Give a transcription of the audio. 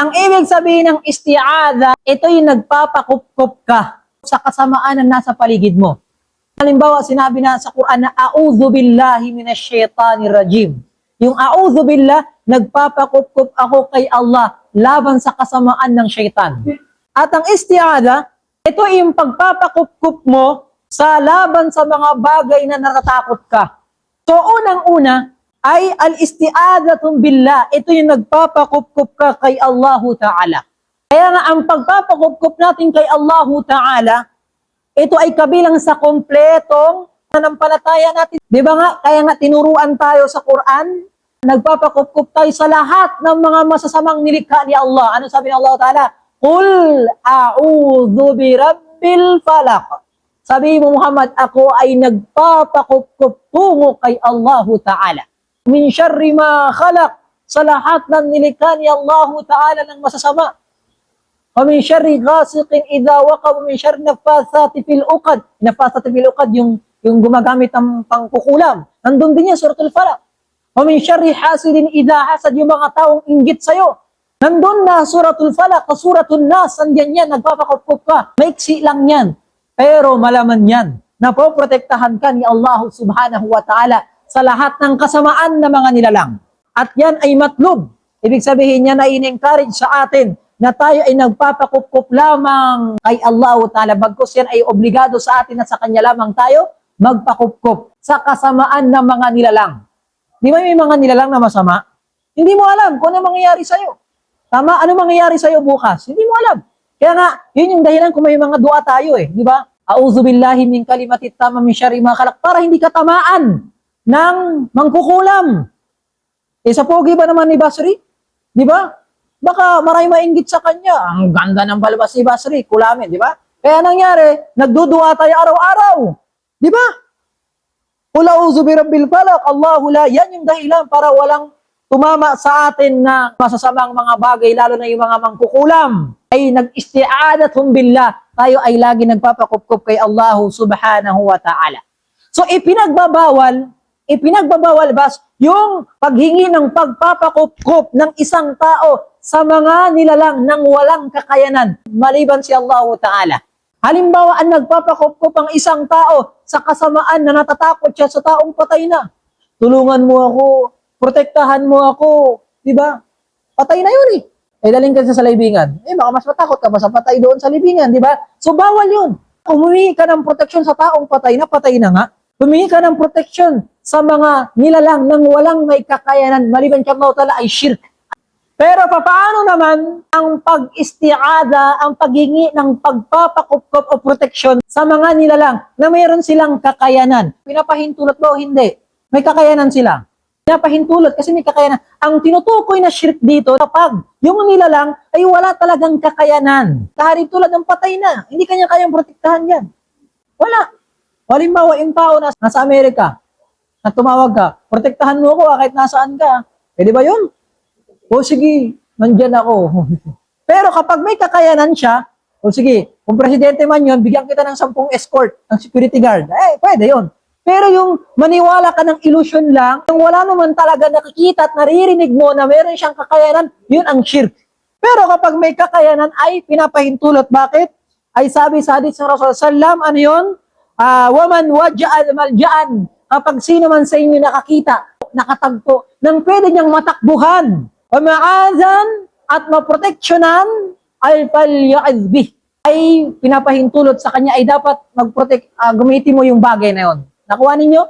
Ang ibig sabihin ng isti'adha, ito yung nagpapakup-kup ka sa kasamaan na nasa paligid mo. Halimbawa, sinabi na sa Quran na, A'udhu billahi minash shaitanir rajim. Yung a'udhu billah, nagpapakup-kup ako kay Allah laban sa kasamaan ng shaitan. At ang isti'adha, ito yung pagpapakup-kup mo sa laban sa mga bagay na natatakot ka. So, unang-una, ay al-isti'adatun billah. Ito yung nagpapakup-kup ka kay Allahu Ta'ala. Kaya nga, ang pagpapakup-kup natin kay Allahu Ta'ala, ito ay kabilang sa kompletong nanampalataya natin. Di ba nga, kaya nga tinuruan tayo sa Quran, nagpapakup-kup tayo sa lahat ng mga masasamang nilikha ni Allah. Ano sabi ng Allah Ta'ala? Qul a'udhu bi rabbil falaq. Sabi mo Muhammad, ako ay nagpapakup-kup tungo kay Allahu Ta'ala. Min syarri ma khalaq sa lahat ng nilikha ni Allahu Ta'ala ng masasama. Wa min syarri ghasiqin idha waqab wa min syarri nafathati fil uqad. Nafathati fil uqad yung yung gumagamit ng pangkukulam. Nandun din yan suratul Falaq. Wa min syarri hasidin idha hasad yung mga taong inggit sa'yo. Nandun na suratul Falaq, sa suratul Nas, andyan yan, nagpapakup ka. Maiksi lang yan. Pero malaman yan na poprotektahan ka ni Allah subhanahu wa ta'ala sa lahat ng kasamaan na mga nilalang. At yan ay matlub. Ibig sabihin niya na in-encourage sa atin na tayo ay nagpapakup lamang kay Allah Ta'ala. Bagkus yan ay obligado sa atin na sa Kanya lamang tayo magpakup sa kasamaan ng mga nilalang. Di ba may mga nilalang na masama? Hindi mo alam kung ano mangyayari sa'yo. Tama? Ano mangyayari sa'yo bukas? Hindi mo alam. Kaya nga, yun yung dahilan kung may mga dua tayo eh. Di ba? A'udhu billahi min kalimatit tama min syarri ma khalaq para hindi ka tamaan ng mangkukulam. Eh sa pogi ba naman ni Basri? Di ba? Baka maray mainggit sa kanya. Ang ganda ng balbas ni Basri, kulamin, di ba? Kaya nangyari, nagdudua tayo araw-araw. Di ba? Kula uzu bi rabbil falaq, Allahu la. Yan yung dahilan para walang tumama sa atin na masasamang mga bagay, lalo na yung mga mangkukulam. Ay nag-isti'adathum billah. Tayo ay lagi nagpapakup-kup kay Allahu subhanahu wa ta'ala. So ipinagbabawal, ipinagbabawal bas yung paghingi ng pagpapakup-kup ng isang tao sa mga nilalang ng walang kakayanan maliban si Allahu Ta'ala. Halimbawa, ang nagpapakup-kup ang isang tao sa kasamaan na natatakot siya sa taong patay na. Tulungan mo ako, protektahan mo ako, di ba? Patay na yun eh. Eh, daling ka sa libingan. Eh, baka mas matakot ka pa sa patay doon sa libingan, di ba? So, bawal yun. Humingi ka ng proteksyon sa taong patay na, patay na nga. Humingi ka ng proteksyon sa mga nilalang nang walang may kakayanan, maliban kang tala ay shirk. Pero papaano naman ang pag-istiada, ang paghingi ng pagpapakupkop o proteksyon sa mga nilalang na mayroon silang kakayanan? Pinapahintulot ba o hindi? May kakayanan sila. Pinapahintulot kasi may kakayanan. Ang tinutukoy na shirk dito, kapag yung nilalang ay wala talagang kakayanan. Kahit tulad ng patay na, hindi kanya kayang protektahan yan. Wala. Halimbawa, yung tao na nasa Amerika, na tumawag ka, protektahan mo ako ah, kahit nasaan ka. Pwede ba yun? O sige, nandyan ako. Pero kapag may kakayanan siya, o sige, kung presidente man yun, bigyan kita ng sampung escort, ng security guard. Eh, pwede yun. Pero yung maniwala ka ng illusion lang, yung wala naman talaga nakikita at naririnig mo na meron siyang kakayanan, yun ang shirk. Pero kapag may kakayanan ay pinapahintulot. Bakit? Ay sabi sa hadith ng Rasul Sallam, ano yun? Ah, waman waja'al malja'an. Kapag sino man sa inyo nakakita, nakatagpo, nang pwede niyang matakbuhan, Pamaazan at maproteksyonan ay palya'adbih ay pinapahintulot sa kanya ay dapat mag-protect, ah, gamitin mo yung bagay na yon. Nakuha ninyo?